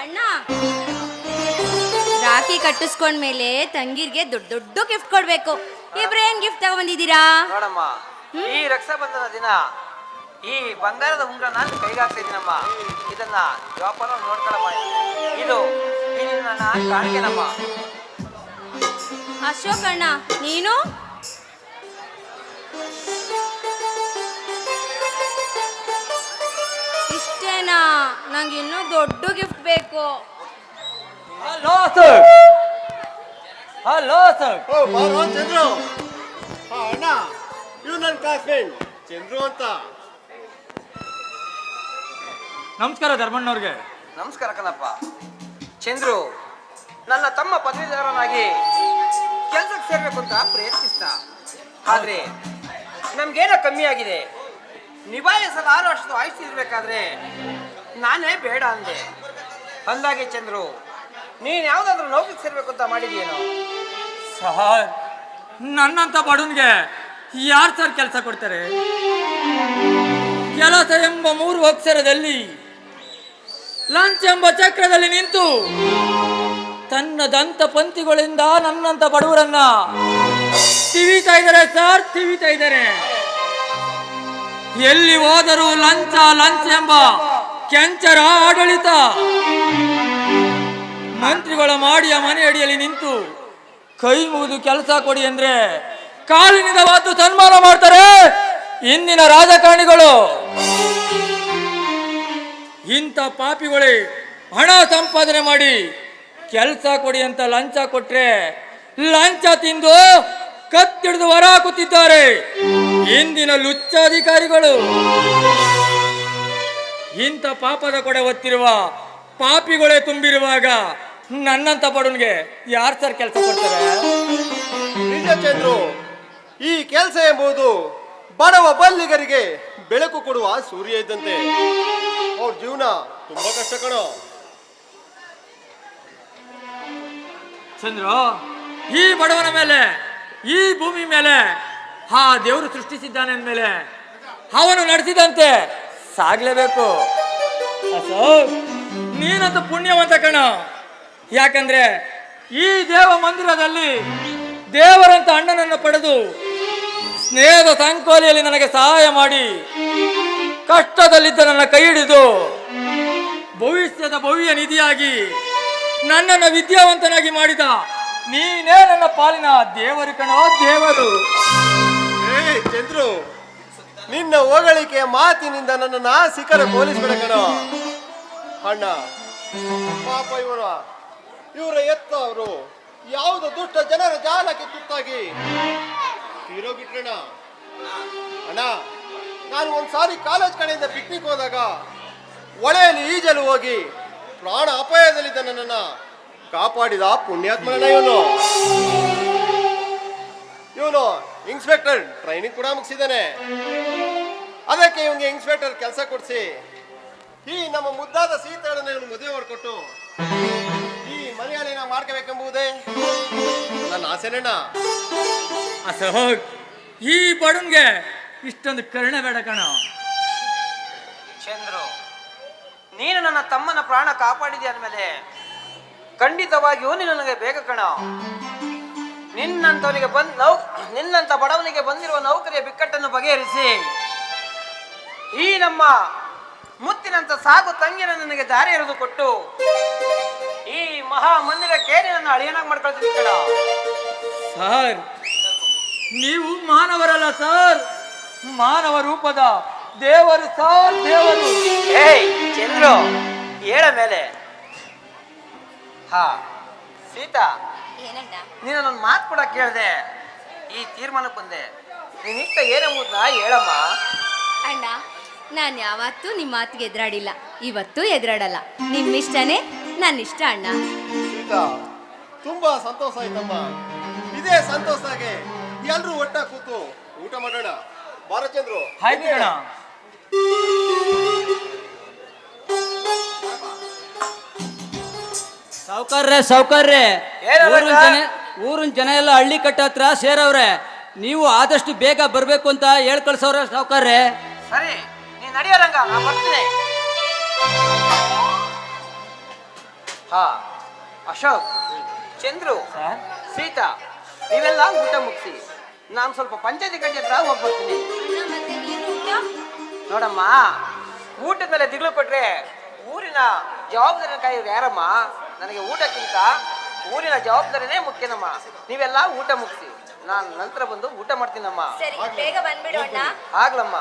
ಅಣ್ಣ ರಾಖಿ ಕಟ್ಟಿಸ್ಕೊಂಡ್ಮೇಲೆ ತಂಗಿರ್ಗೆ ದೊಡ್ಡ ದೊಡ್ಡ ಗಿಫ್ಟ್ ಕೊಡ್ಬೇಕು. ಇಬ್ರು ಏನ್ ಗಿಫ್ಟ್ ತಗೊಂಡಿದ್ದೀರಾ? ನೋಡಮ್ಮ ಈ ರಕ್ಷಾಬಂಧನ ದಿನ ಈ ಬಂಗಾರದ ಉಂಗ್ರ ನಾನು ಕೈಗಾಗ್ತಾ ಇದ್ದೀನಮ್ಮ ಇದನ್ನ ಜೋಪಾನ ನೋಡ್ಕೊಳಮ್ಮ. ಇದು ಕಾಣಿಕೆನಮ್ಮ. ಅಶೋಕ್ ಅಣ್ಣ ನೀನು? ನಂಗೆ ಇನ್ನೂ ದೊಡ್ಡ ಗಿಫ್ಟ್ ಬೇಕು. ಹಲೋ ಸರ್ ಹಲೋ ಸರ್ ಓ ಬಾರೋ ಚಂದ್ರು. ಆ ಅಣ್ಣ ಇವ್ ನನ್ನ ಕ್ಲಾಸ್ಮೇಟ್ ಚಂದ್ರು ಅಂತ. ನಮಸ್ಕಾರ ಧರ್ಮಣ್ಣವ್ರಿಗೆ ನಮಸ್ಕಾರ ಕಣಪ್ಪ. ಚಂದ್ರು ನನ್ನ ತಮ್ಮ ಪದವೀಧರನಾಗಿ ಕೆಲಸಕ್ಕೆ ಸೇರಬೇಕು ಅಂತ ಪ್ರಯತ್ನಿಸ್ತ. ಆದ್ರೆ ನಮ್ಗೇನೋ ಕಮ್ಮಿ ಆಗಿದೆ. ನಿಭಾಯಿಸಲು ಆರು ಆಯುಷ್ಯ ಇರ್ಬೇಕಾದ್ರೆ ನಾನೇ ಬೇಡ ಅಂದೆ. ಅಂದಾಗೆ ಚಂದ್ರು, ನೀನ್ ಯಾವ್ದಾದ್ರು ನೌಕರಿ ಸೇರ್ಬೇಕು ಅಂತ ಮಾಡಿದ್ಯೇನೋ? ಸರ್, ನನ್ನಂತ ಬಡವನ್ಗೆ ಯಾರು ಸರ್ ಕೆಲಸ ಕೊಡ್ತಾರೆ? ಕೆಲಸ ಎಂಬ ಮೂರು ಅಕ್ಷರದಲ್ಲಿ, ಲಂಚ್ ಎಂಬ ಚಕ್ರದಲ್ಲಿ ನಿಂತು, ತನ್ನ ದಂತ ಪಂಕ್ತಿಗಳಿಂದ ನನ್ನಂತ ಬಡವರನ್ನ ತಿವಿತಾ ಇದ್ದಾರೆ ಸರ್ ತಿವಿತಾ ಇದ್ದಾರೆ ಎಲ್ಲಿ ಹೋದರೂ ಲಂಚ ಲಂಚ ಎಂಬ ಕೆಂಚರ ಆಡಳಿತ. ಮಂತ್ರಿಗಳ ಮಾಡಿಯ ಮನೆ ಅಡಿಯಲ್ಲಿ ನಿಂತು ಕೈ ಮುಗಿದು ಕೆಲಸ ಕೊಡಿ ಅಂದ್ರೆ ಕಾಲಿನಿಂದವಾದ್ದು ಸನ್ಮಾನ ಮಾಡ್ತಾರೆ ಇಂದಿನ ರಾಜಕಾರಣಿಗಳು. ಇಂಥ ಪಾಪಿಗಳೇ ಹಣ ಸಂಪಾದನೆ ಮಾಡಿ ಕೆಲಸ ಕೊಡಿ ಅಂತ ಲಂಚ ಕೊಟ್ರೆ ಲಂಚ ತಿಂದು ಕತ್ತಿಡಿದು ಹೊರ ಹಾಕುತ್ತಿದ್ದಾರೆ ಇಂದಿನ ಲುಚ್ಚಾಧಿಕಾರಿಗಳು. ಇಂಥ ಪಾಪದ ಕೊಡೆ ಒತ್ತಿರುವ ಪಾಪಿಗಳೇ ತುಂಬಿರುವಾಗ ನನ್ನಂತ ಬಡವನಿಗೆ ಯಾರು ಸರ್ ಕೆಲಸ ಕೊಡ್ತಾರೆ? ನಿಜ ಚಂದ್ರು ಈ ಕೆಲಸ ಎಂಬುದು ಬಡವ ಬಲ್ಲಿಗರಿಗೆ ಬೆಳಕು ಕೊಡುವ ಸೂರ್ಯ ಇದ್ದಂತೆ. ಅವ್ರ ಜೀವನ ತುಂಬಾ ಕಷ್ಟ ಕಣೋ. ಚಂದ್ರು ಈ ಬಡವನ ಮೇಲೆ ಈ ಭೂಮಿ ಮೇಲೆ ಆ ದೇವರು ಸೃಷ್ಟಿಸಿದ್ದಾನೆ ಅಂದಮೇಲೆ ಅವನು ನಡೆಸಿದಂತೆ ಸಾಗ್ಲೇಬೇಕು. ಅಶೋಕ್ ನೀನಂತ ಪುಣ್ಯವಂತ ಕಣ. ಯಾಕಂದ್ರೆ ಈ ದೇವ ಮಂದಿರದಲ್ಲಿ ದೇವರಂತ ಅಣ್ಣನನ್ನು ಪಡೆದು ಸ್ನೇಹದ ಸಂಕೋಲೆಯಲ್ಲಿ ನನಗೆ ಸಹಾಯ ಮಾಡಿ ಕಷ್ಟದಲ್ಲಿದ್ದ ನನ್ನ ಕೈ ಹಿಡಿದು ಭವಿಷ್ಯದ ಭವ್ಯ ನಿಧಿಯಾಗಿ ನನ್ನನ್ನು ವಿದ್ಯಾವಂತನಾಗಿ ಮಾಡಿದ ನೀನೇ ನನ್ನ ಪಾಲಿನ ದೇವರು ಕಣೋ ದೇವರು. ಏ ಚಂದ್ರು. ನಿನ್ನ ಹೊಗಳಿಕೆ ಮಾತಿನಿಂದ ನನ್ನ ನಾ ಸಿಕ್ಕರೆ ಪೊಲೀಸ್ ಕಣೋ. ಅಣ್ಣ, ಪಾಪ ಇವರ ಇವರ ಎತ್ತ ಅವರು, ಯಾವುದು ದುಷ್ಟ ಜನರ ಜಾಲಕ್ಕೆ ತುತ್ತಾಗಿ? ತೀರೋಗಿಟ್ರಣ ಅಣ್ಣ, ನಾನು ಒಂದ್ಸಾರಿ ಕಾಲೇಜ್ ಕಡೆಯಿಂದ ಪಿಕ್ನಿಕ್ ಹೋದಾಗ ಒಳೆಯಲ್ಲಿ ಈಜಲು ಹೋಗಿ ಪ್ರಾಣ ಅಪಾಯದಲ್ಲಿದ್ದ ನನ್ನನ್ನ ಕಾಪಾಡಿದ ಪುಣ್ಯಾತ್ಮನ ಇವನು. ಇವನು ಇನ್ಸ್ಪೆಕ್ಟರ್ ಟ್ರೈನಿಂಗ್ ಕೂಡ ಮುಗಿಸಿದ್ದಾನೆ. ಅದಕ್ಕೆ ಇವನಿಗೆ ಇನ್ಸ್ಪೆಕ್ಟರ್ ಕೆಲಸ ಕೊಡಿಸಿ. ಈ ನಮ್ಮ ಮುದ್ದಾದ ಸೀತೆಗಳನ್ನು ಇವನು ಮದುವೆ ಮಾಡಿಕೊಟ್ಟು ಈ ಮನೆಯಲ್ಲಿ ನಾವು ಮಾಡ್ಕೋಬೇಕೆಂಬುದೇ ನನ್ನ ಆಸೆನಣ್ಣ. ಅಸಹೋಗ್ ಈ ಬಡನ್ಗೆ ಇಷ್ಟೊಂದು ಕರುಣೆ ಬೇಡ ಕಣ. ಚಂದ್ರು ನೀನು ನನ್ನ ತಮ್ಮನ ಪ್ರಾಣ ಕಾಪಾಡಿದೆ ಅಂದಮೇಲೆ ಖಂಡಿತವಾಗಿಯೂ ನೀನು ನನಗೆ ಬೇಗ ಕಣ. ನಿನ್ನಂತವನಿಗೆ ಬಂದ್ ನೌ ನಿನ್ನಂತ ಬಡವನಿಗೆ ಬಂದಿರುವ ನೌಕರಿಯ ಬಿಕ್ಕಟ್ಟನ್ನು ಬಗೆಹರಿಸಿ. ಈ ನಮ್ಮ ಮುತ್ತಿನಂತ ಸಾಕು ತಂಗಿನ ನನಗೆ ದಾರಿ ಎರೆದು ಕೊಟ್ಟು ಈ ಮಹಾ ಮಂದಿರಕ್ಕೆ ನನ್ನ ಅಳಿಯನಾಗಿ ಮಾಡ್ಕೊಳ್ತೀನಿ ಕಣ. ಸರ್ ನೀವು ಮಾನವರಲ್ಲ ಸರ್. ಮಾನವ ರೂಪದ ದೇವರು ಸರ್ ದೇವರು. ಏಯ್ ಚಂದ್ರು ಹೇಳ ಮೇಲೆ. ಹಾ. ಸೀತಾ ಏನಣ್ಣ? ನೀನು ನನ್ನ ಮಾತು ಕೂಡ ಕೇಳಿದೆ. ಈ ತೀರ್ಮಾನಕ್ಕೆ ಬಂದೆ. ನೀನ್ ಇಷ್ಟ ಏನೆಂಬುದನ್ನ ಹೇಳಮ್ಮ. ಅಣ್ಣ ನಾನು ಯಾವತ್ತೂ ನಿಮ್ಮ ಮಾತಿಗೆ ಎದುರಾಡಿಲ್ಲ. ಇವತ್ತು ಎದುರಾಡಲ್ಲ. ನಿಮ್ಮಿಷ್ಟನೇ ನನ್ನ ಇಷ್ಟ ಅಣ್ಣ. ಸೀತಾ ತುಂಬಾ ಸಂತೋಷ ಆಯ್ತಮ್ಮ. ಇದೇ ಸಂತೋಷಗೆ ಎಲ್ಲರೂ ಒಟ್ಟ ಕೂತು ಊಟ ಮಾಡೋಣ. ಬಾರಚಂದ್ರು ಹಾಯ್ ಕಣ ಸಾವ್ಕಾರ್ರೆ ಸೌಕರ್ಯ. ಏನಲ್ಲ ಊರಿನ ಜನ ಊರಿನ ಜನ ಎಲ್ಲ ಹಳ್ಳಿ ಕಟ್ಟ ಹತ್ರ ಸೇರವ್ರೆ. ನೀವು ಆದಷ್ಟು ಬೇಗ ಬರಬೇಕು ಅಂತ ಹೇಳ್ ಕಳ್ಸವ್ರೆ ಸಾವುಕಾರ್ರೆ ಸರಿ ನೀನ್ ನಡೆಯೋರಂಗ ನಾ ಬರ್ತೀನಿ. ಹಾ ಅಶೋಕ್ ಚಂದ್ರು ಸೀತಾ ನೀವೆಲ್ಲ ಊಟ ಮುಗಿಸಿ. ನಾನು ಸ್ವಲ್ಪ ಪಂಚಾಯತಿ ಕಟ್ಟಿ ಹತ್ರ ಹೋಗಿ ಬರ್ತೀನಿ. ಮತ್ತೆ ನೀನು ಊಟ? ನೋಡಮ್ಮ ಊಟದ ಮೇಲೆ ದಿಗ್ಲು ಕೊಟ್ರೆ ಊರಿನ ಜವಾಬ್ದಾರಿ ಕಾಯೋದು ಯಾರಮ್ಮ? ನನಗೆ ಊಟಕ್ಕಿಂತ ಊರಿನ ಜವಾಬ್ದಾರಿನೇ ಮುಖ್ಯನಮ್ಮ. ನೀವೆಲ್ಲ ಊಟ ಮುಗಿಸಿ. ನಾನು ನಂತರ ಬಂದು ಊಟ ಮಾಡ್ತೀನಮ್ಮ. ಸರಿ ಬೇಗ ಆಗ್ಲಮ್ಮ.